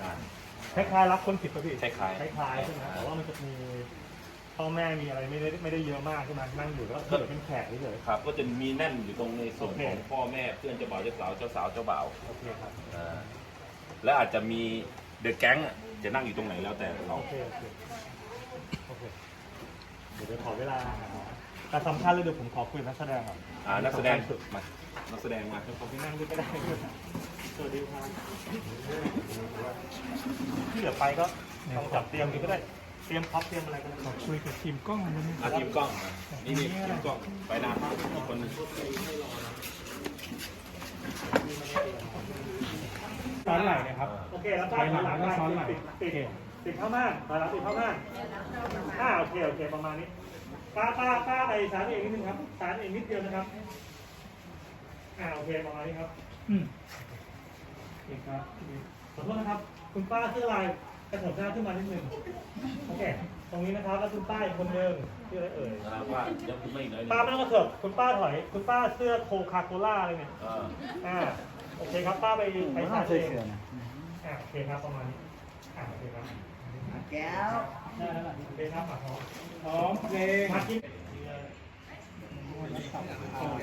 งาน คล้ายๆรับคนผิดป่ะพี่คล้ายๆ คล้ายๆใช่ไหมแต่ว่ามันจะมีพ่อแม่มีอะไรไม่ได้ไม่ได้เยอะมากใช่ไหมนั่งอยู่แล้วก็เหมือนเป็นแขกเฉย ครับก็จะมีแน่นอยู่ตรงในส่วนโอเค ของพ่อแม่เพื่อนเจ้าบ่าวเจ้าสาวเจ้าสาวเจ้าบ่าวๆโอเคครับอ่าแล้วอาจจะมีเดอะแก๊งจะนั่งอยู่ตรงไหนแล้วแต่เรา โอเคโอเคโอเคเดี๋ยวจะขอเวลา แต่สำคัญเลยเดี๋ยวผมขอคุยกับนักแสดงก่อนอ่านักแสดงสำคัญสุดมานักแสดงมาเดี๋ยวผมไปนั่งด้วยก็ได้สวัสดีครับที่เหลือไปก็ต้องจับเตรียมกันก็ได้เตรียมพ็อปเตรียมอะไรกันขอคุยกับทีมกล้องนิดนึงอาทีมกล้องมานี่นี่ทีมกล้องไปหน้าอีกคนหนึงซ้อนไหล่นะครับโอเคแล้วก็หลังก็ซ้อนไหล่ติดติดติดเข้าม่านถอยหลังติดเข้าม่านอ่าโอเคโอเคประมาณนี้ ป้าป้าป้าไปสารเองนิดนึงครับสารเองนิดเดียวนะครับอ่าโอเคประมาณนี้ครับอืมโอเคครับขอโทษนะครับ คุณป้าชื่ออะไรกระเถิบหน้าขึ้นมานิดนึงโอเค ตรงนี้นะครับแล้วคุณป้าอีกคนเดิมชื่ออะไรเอ่ยนะครับว่ายังไม่อีกหน่อยหนึ่งป้าไม่ต้องกระเถิบคุณป้าถอย คุณป้าเสื้อโคคาโคล่าอะไรเนี่ยอ่าอ่าโอเคครับป้าไปไปชาร์จเองอ่าโอเคครับประมาณนี้อ่าโอเคครับ แก้วได้แล้วล่ะโอเคครับมาพร้อมพร้อมเพลงมากิน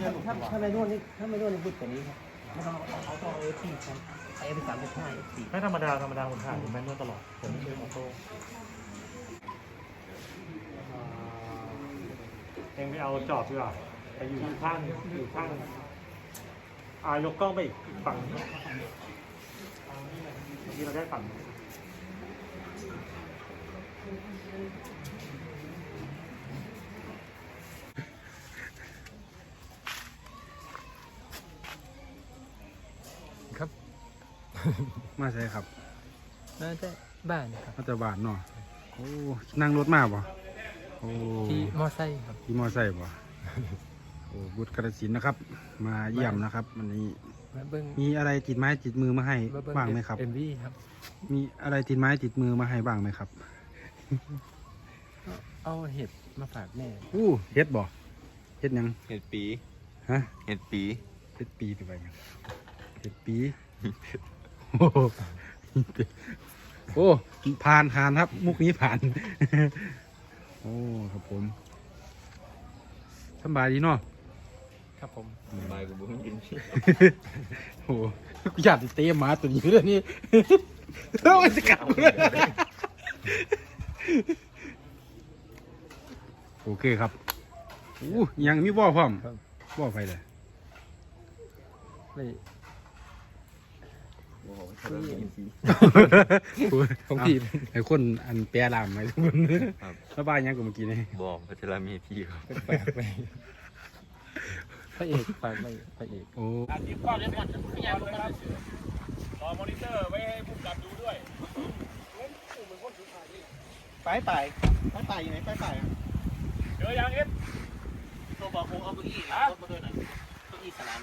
ถ้าถ้าไม่นวดนี่ถ้าไม่นวดนี่พูดกว่านี้ครับไม่ต้องเอาเขาต้องเอาเอฟซีครับไอ้เป็นสามเป็นห้าเอฟซีไม่ธรรมดาธรรมดาผมถ่ายผมแมนนวดตลอดผมไม่เคยออโต้อ่าเองไปเอาจอบดีกว่าไปอยู่ข้างอยู่ข้างอ่ายกกล้องไปอีกฝั่งหนึ่งเมื่อกี้เราได้ฝั่งหนึ่ง ครับ มาใช่ครับน่าจะบ้านครับมาแต่บ้านเนาะโอ้นั่งรถมาบ่โอ้ที่มอไซค์ครับขี่มอไซค์บ่โอ้บุตรกระสินธุ์นะครับ มาเยี่ยมนะครับวันนี้มาเบิ้งมีอะไรติดไม้ติดมือมาให้มาเบิ้งบ้างไหมครับเอ็มวีครับ มีอะไรติดไม้ติดมือมาให้บ้างไหมครับ เอาเห็ดมาฝากแม่อู้เฮ็ดบ่เฮ็ดหยังเห็ดปีฮะเห็ดปีเฮ็ดปีไปไปยังเฮ็ดปีโอ้โหโอ้ผ่านผ่านครับ มุกนี้ผ่าน โอ้ครับผมสำบายดีเนาะครับผมบายกูบุ้งยินโอ้โหกูอยากจะเตะหมาตัวนี้เลยนี่แล้วมันจะกลับเลยโอ เคครับอู้ยังมีบ่อพร้อมบ่อไฟเลยไม่ของพี่ไอ้คนอันแปรลามไหมทุกคนสบายยังกับเมื่อกี้นี่บอกพัชรามีที่ครับฝากไปพระเอกฝากไปพระเอกโอ้รอมอนิเตอร์ไว้ให้ผู้กำกับดูด้วยไปไปไปไปอยู่ไหนไปไป เจอยังเอ็ดตัวบอกคงเอาเก้าอี้รถมาด้วยหน่อยเก้าอี้สนาม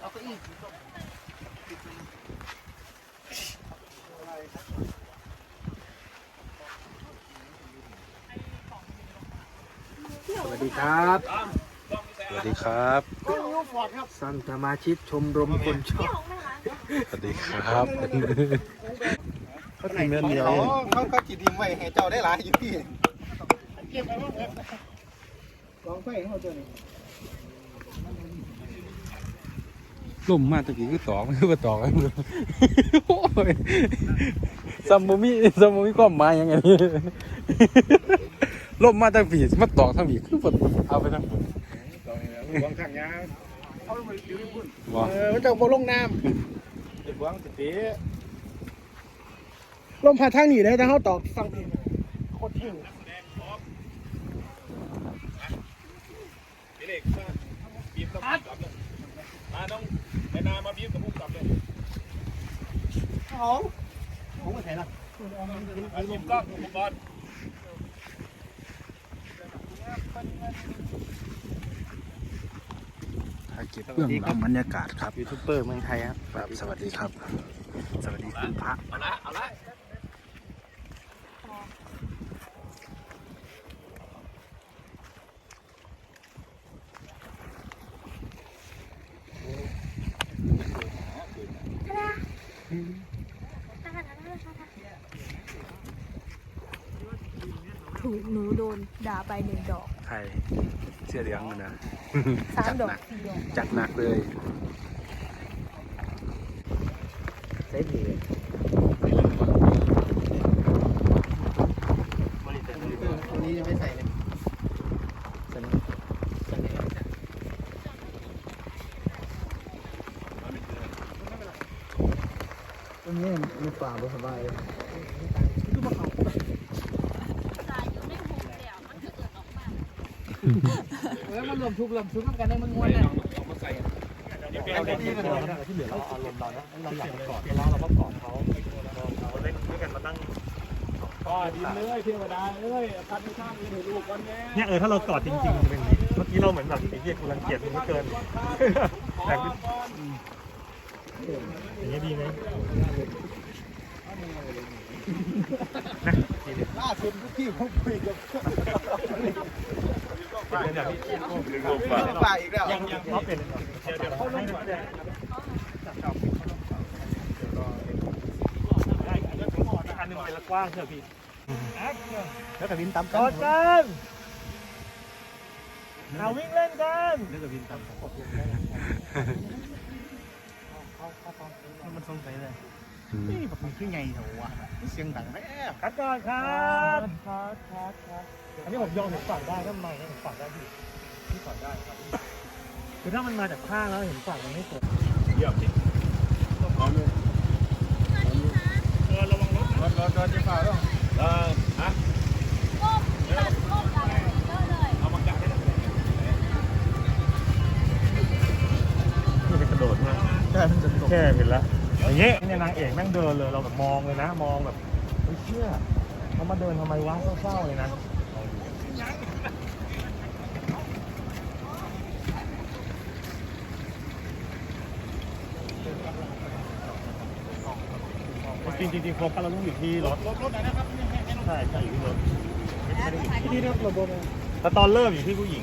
เอาเก้าอี้สวัสดีครับ สวัสดีครับ สันสมาชิกชมรมคนชอบ สวัสดีครับ เขาเงินเดียวเขาเขาจีทีมไว้ให้เจ้าได้หลายอยู่พี่เก็บไปบ้างครับกองไฟเขาตัวนี้ล่มมาตะกี้คือตอกไม่คือว่าตอกกันเลยโอ้ยซัมโมมิซัมโมมิความหมายยังไงนี่ล่มมาตั้งผีมาตอกทั้งผีคือว่าเอาไปทั้งผลวางข้างยาเขาไปอยู่ที่พุ่นบ่เออเจ้าบ่ลงน้ำเด็กวังสิเตะ ลมพาทางหนีเลยแต่เขาตอกฟังเพลงโคตรเท่งเด็กมาบีบกับผู้กำกับเลยมาน้องไปนามาบีบกับผู้กำกับเลยของของมาใส่ละมาบีบกล้องอุปกรณ์ถ่ายเก็บเรื่องหลังบรรยากาศครับยูทูบเบอร์เมืองไทยครับครับสวัสดีครับ สวัสดีคุณพระเอาละเอาละ ถูกหนูโดนด่าไปหนึ่งดอกใครเสื้อเหลืองนะสามดอกจัดหนักเลย ใส่ผี ตรงนี้มันป่าบ่สบายเออมันรวมทุกรวมทุกกันได้มันม้วนน่ะเราเล่นที่เราที่เหลือเราอารมณ์เรานะเราอยากกอดเราเราก็กอดเขาเราเล่นด้วยกันมาตั้งก็ดีเลยเทวดาเอ้ยพัดไม่ข้ามเงินให้ลูกวันแม่เนี่ยเออถ้าเรากอดจริงๆมันจะเป็นอย่างนี้เมื่อกี้เราเหมือนแบบไอ้เหี้ยกูรังเกียจมึงเกินแต่ อย่างนี้ดีไหมล่าสุดพี่ผมคุยกับเป็นอย่างนี้ป่าอีกแล้วยังยังเขาเป็นเดี๋ยวเดี๋ยวเขาให้แจ้งอันนึงเป็นละกว้างเชื่อพี่แล้วแต่วินตามกอดกันเอาวิ่งเล่นกันแล้วแต่วินตาม มันสงสัยเลยนี่ผมขึ้นไงเหรอวะเสียงดังแม่คัดก่อนครับคัดคัดคัดอันนี้ผมยอมเห็นฝั่งได้ทำไมเห็นฝั่งได้พี่พี่ฝั่งได้ครับคือถ้ามันมาจากข้างแล้วเห็นฝั่งมันไม่สวยเยี่ยมจริงเออระวังรถรถรถรถจะฝ่าแล้วเออฮะ ช่มันจะตกแค่เห็นแล้วอย่างเงี้ยเนี่ยนางเอกแม่งเดินเลยเราแบบมองเลยนะ มองแบบเฮ้ยเชื่อเขามาเดินทำไมวะเศร้าๆเลยนะจริงๆจริงๆโฟกัสเราต้องอยู่ที่รถรถรถไหนนะครับใช่ใช่อยู่ที่รถไม่ได้อยู่ที่นี่นะระบบแต่ตอนเริ่มอยู่ที่ผู้หญิง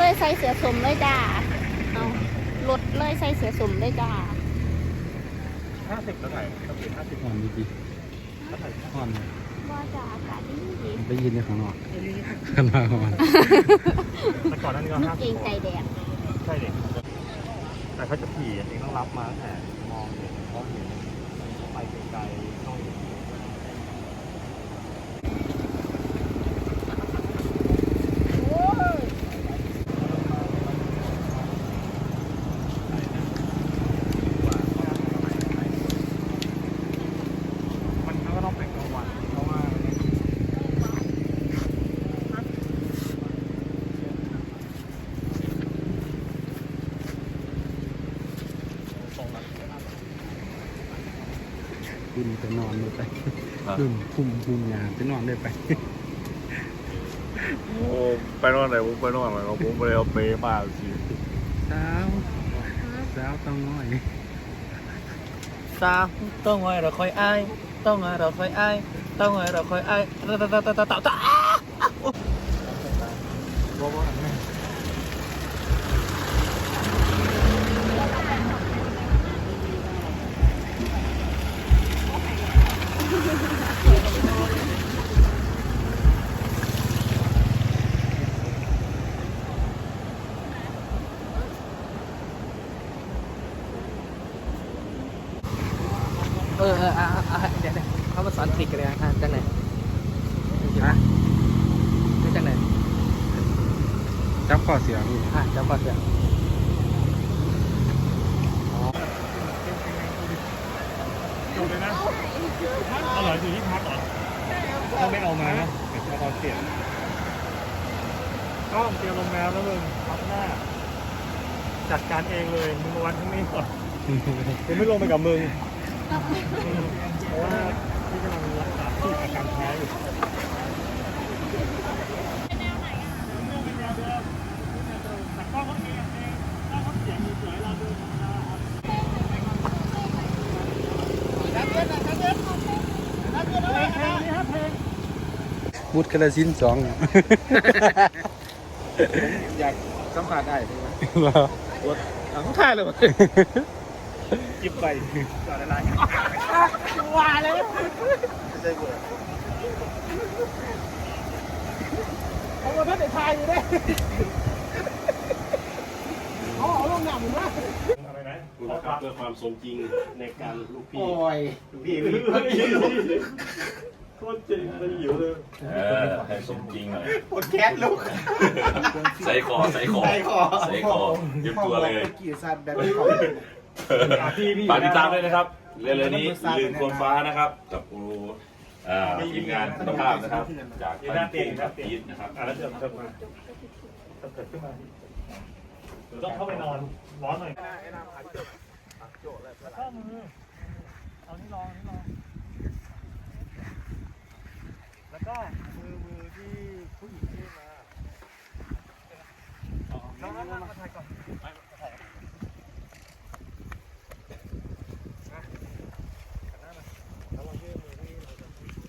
เลยใส่เสือสมเลยจ้าเอารถเลยใส่เสือสมเลยจ้าห้าสิบแล้วไงต้องเปลี่ยนห้าสิบอ่อนดีดีอ่อนว่าจะอากาศดีดีไปยืนในข้างนอกข้างนอกอ่อนแต่ก่อนนั้นก็ห้าสิรบงใจแดดใช่เด็กแต่เขาจะขี่เองต้องรับมาแต่มองเห็นมองเห็นไปไกลๆต้องเห็น มันก็ต้องเป็นกลางวันเพราะว่า คุณไปนอนเลยไปคุณคุมคุมยาไปนอนเลยไป โอ้ไปนอนไหนผมไปนอนไหนของผมไปเอาเปมาสิสาวสาวต้องน้อยสาวต้องไว้เราคอยอาย ต้องไว้เราคอยอาย ต้องไว้เราคอยอายตาตาตาตาตาตาเออเอออ่ะอะเดี๋ยวเดี๋ยวเขามาสอนทริคกันเลยอะจังไหนฮะจังไหนจับข้อเสียงอะจำก่อเดี๋ยูเลยนะอร่อยอยู่ที่พักเหรอถ้าไม่เอามานะเดี๋ยวจะเอาเสียงก็เตรียมลงน้ำแล้วมึงพักหน้า จัดการเองเลยมึงมาวันที่นี่ก่อนกูไม่ลงไปกับมึงเพราะว่าพี่กำลังรักษาที่อาการแพ้อยู่ มุดกระสินสอง อยากสัมผัสได้ใช่ไหมเหรออะเขาถ่ายเลยหยิบไปก่อนอะไรว่าเลยเอามาท่านไอ้ทายอยู่ได้เอาเอาลงหนังนะอะไรนะคุณนะครับเพื่อความสมจริงในการลูกพี่โอ้ยพี่พี่ โคตรจริงเลยหิวเลยเออให้สมจริงหน่อยปวดแคสลูกใส่คอใส่คอใส่คอใส่คอเย็บตัวเลยกี่สัตว์แบบนี้ของฝากติดตามด้วยนะครับ เร็วๆนี้ลืมคนฟ้านะครับ กับครูอ่าทีมงานคุณภาพนะครับ จากยืนหน้าเตียงคหรัน้าบเตียงพีทนะครับอะแล้วเดินเดินมาเดินขึ้นมาหรือต้องเข้าไปนอนร้อนหน่อยแล้วก็มือเอานี่รองนี่รอง แล้วก็มือมือที่ผู้หญิงที่มาน้องนั่งมาถ่ายก่อนไปมาถ่าย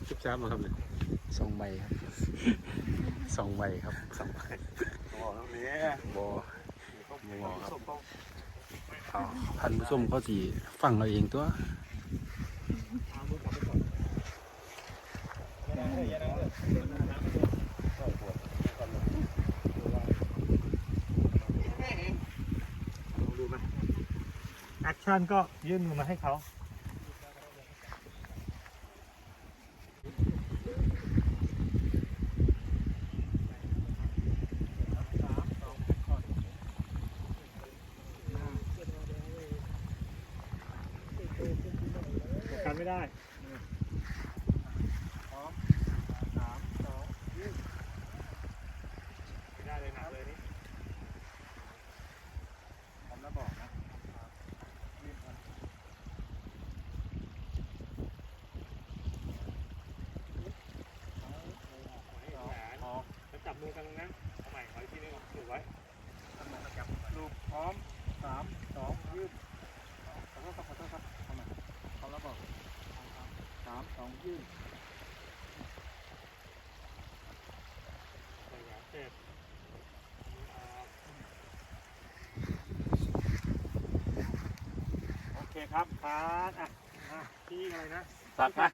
ชุบช้ามาครับเนี่ยสองใบครับสองใบครับสองใบบอบอบอครับเอาพันผู้ชมเขาสีฟังเราเองตัว แอคชั่นก็ยื่นมือมาให้เขากันไม่ได้พร้อมสามสองยืดไม่ได้เลยหนักเลยนี่พร้อมแล้วบอกนะยืดก่อนสองแล้วจับมือกันนะเอาใหม่ขออีกทีนึงถูกไว้ลูกพร้อมสามสองยืดขอโทษครับขอโทษครับเอาใหม่พร้อมแล้วบอกสามสองยืดเจ็บโอเคครับครับอะอะพี่อะไรนะ ตัดนะ